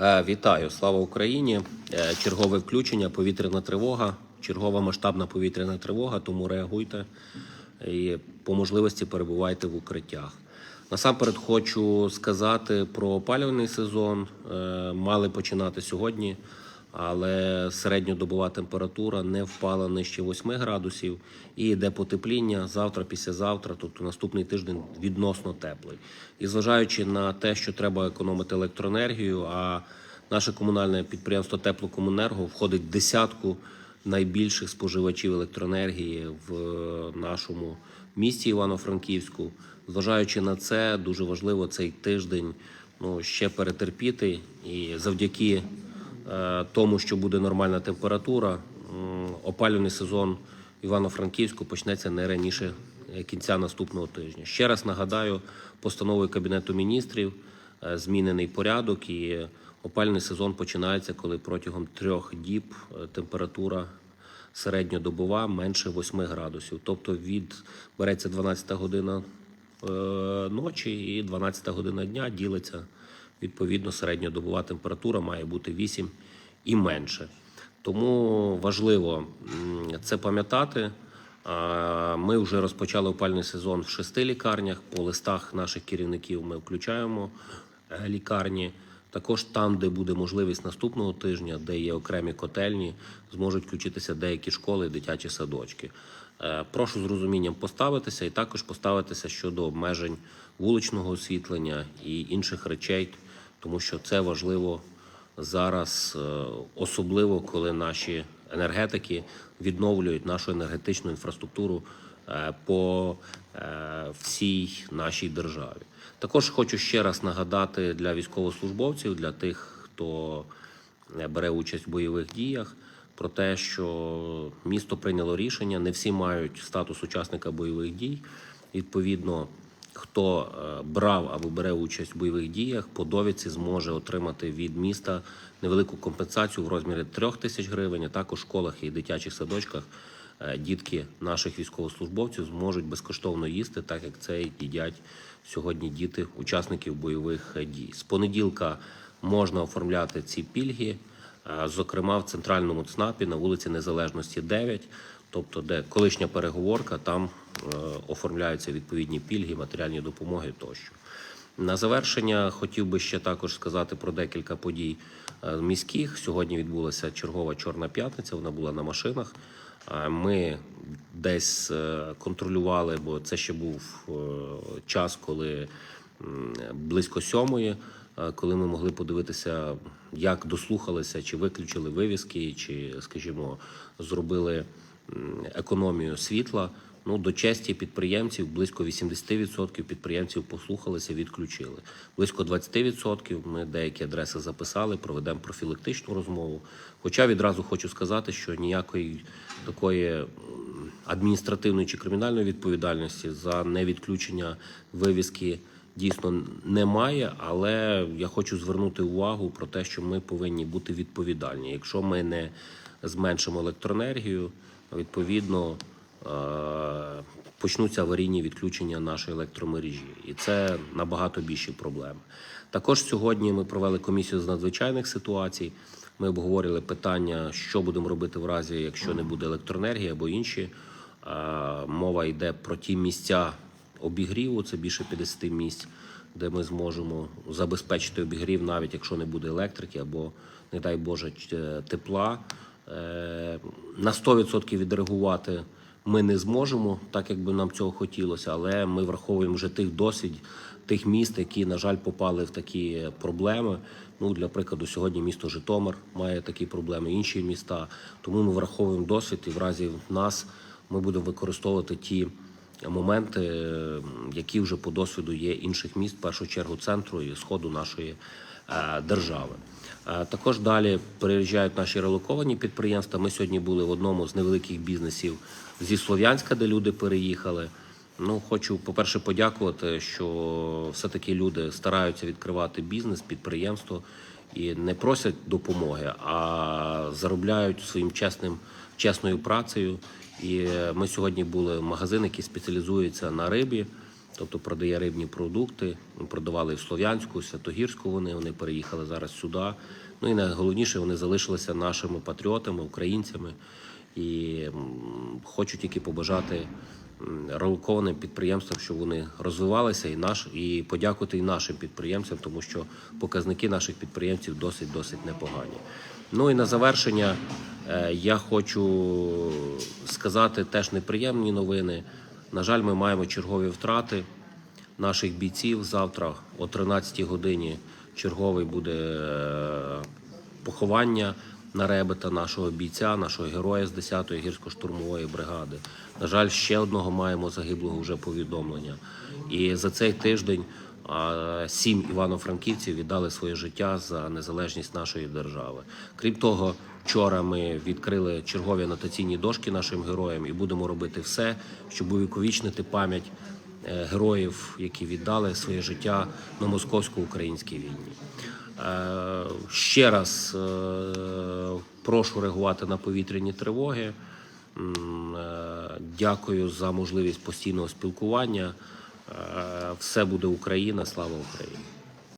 Е, Вітаю, слава Україні! Е, Чергове включення, повітряна тривога, чергова масштабна повітряна тривога, тому реагуйте і по можливості перебувайте в укриттях. Насамперед хочу сказати про опалювальний сезон. Е, Мали починати сьогодні, але середньодобова температура не впала нижче 8 градусів і йде потепління завтра, післязавтра, тобто наступний тиждень відносно теплий. І зважаючи на те, що треба економити електроенергію, а наше комунальне підприємство Теплокомунерго входить в десятку найбільших споживачів електроенергії в нашому місті Івано-Франківську. Зважаючи на це, дуже важливо цей тиждень ну, ще перетерпіти і завдяки е, тому, що буде нормальна температура, опалювальний сезон Івано-Франківську почнеться не раніше е, кінця наступного тижня. Ще раз нагадаю, постановою Кабінету міністрів е, змінений порядок і опалювальний сезон починається, коли протягом трьох діб е, температура середньодобова менше 8 градусів. Тобто від береться 12 година е, ночі і 12 година дня ділиться. Відповідно, середньодобова температура має бути 8 і менше. Тому важливо це пам'ятати. Ми вже розпочали опальний сезон в шести лікарнях. По листах наших керівників ми включаємо е, лікарні. Також там, де буде можливість наступного тижня, де є окремі котельні, зможуть включитися деякі школи дитячі садочки. Е, Прошу з розумінням поставитися і також поставитися щодо обмежень вуличного освітлення і інших речей, тому що це важливо зараз, е, особливо коли наші енергетики відновлюють нашу енергетичну інфраструктуру е, по е, всій нашій державі. Також хочу ще раз нагадати для військовослужбовців, для тих, хто бере участь в бойових діях, про те, що місто прийняло рішення, не всі мають статус учасника бойових дій. Відповідно, хто е, брав або бере участь в бойових діях, по довідці зможе отримати від міста невелику компенсацію в розмірі 3 тисяч гривень. А також в школах і дитячих садочках е, дітки наших військовослужбовців зможуть безкоштовно їсти, так як це їдять сьогодні діти учасників бойових е, дій. З понеділка можна оформляти ці пільги. Зокрема, в центральному ЦНАПі на вулиці Незалежності 9, тобто де колишня переговорка, там оформляються відповідні пільги, матеріальні допомоги тощо. На завершення хотів би ще також сказати про декілька подій е, міських. Сьогодні відбулася чергова чорна п'ятниця. Вона була на машинах. Е, Ми десь е, контролювали, бо це ще був е, час, коли близько сьомої, е, коли ми могли подивитися, як дослухалися, чи виключили вивіски, чи, скажімо, зробили економію світла. Ну, до честі підприємців близько 80% підприємців послухалися, відключили. Близько 20% ми деякі адреси записали, проведемо профілактичну розмову. Хоча відразу хочу сказати, що ніякої такої адміністративної чи кримінальної відповідальності за невідключення вивіски дійсно немає. Але я хочу звернути увагу про те, що ми повинні бути відповідальні. Якщо ми не зменшимо електроенергію, відповідно почнуться аварійні відключення нашої електромережі, і це набагато більші проблеми. Також сьогодні ми провели комісію з надзвичайних ситуацій. Ми обговорювали питання, що будемо робити в разі, якщо не буде електроенергії або інші. Е, Мова йде про ті місця обігріву, це більше 50 місць, де ми зможемо забезпечити обігрів, навіть якщо не буде електрики або, не дай Боже, тепла. Е, На 100% відреагувати ми не зможемо, так як би нам цього хотілося, але ми враховуємо вже тих досвід, тих міст, які, на жаль, попали в такі проблеми. Ну, для прикладу, сьогодні місто Житомир має такі проблеми, інші міста. Тому ми враховуємо досвід і в разі нас ми будемо використовувати ті моменти, е, які вже по досвіду є інших міст, в першу чергу центру і сходу нашої держави. Е, Також далі переїжджають наші релоковані підприємства. Ми сьогодні були в одному з невеликих бізнесів зі Слов'янська, де люди переїхали. Ну, хочу, по-перше, подякувати, що все-таки люди стараються відкривати бізнес, підприємство і не просять допомоги, а заробляють своїм чесним, чесною працею. І ми сьогодні були в магазин, який спеціалізується на рибі. Тобто продає рибні продукти. Ми продавали в Слов'янську, Святогірську. Вони вони переїхали зараз сюди. Ну і найголовніше, вони залишилися нашими патріотами, українцями. І хочу тільки побажати релокованим підприємствам, щоб вони розвивалися, і наш і подякувати і нашим підприємцям, тому що показники наших підприємців досить досить непогані. Ну і на завершення е, я хочу сказати теж неприємні новини. На жаль, ми маємо чергові втрати наших бійців. Завтра о 13 годині черговий буде е, поховання на ребета нашого бійця, нашого героя з 10-ї гірсько-штурмової бригади. На жаль, ще одного маємо загиблого вже повідомлення. І за цей тиждень а, сім івано-франківців віддали своє життя за незалежність нашої держави. Крім того, вчора ми відкрили чергові анотаційні дошки нашим героям і будемо робити все, щоб увіковічнити пам'ять е, героїв, які віддали своє життя на московсько-українській війні. Е, Ще раз е, прошу реагувати на повітряні тривоги. Дякую за можливість постійного спілкування. Е, Все буде Україна. Слава Україні!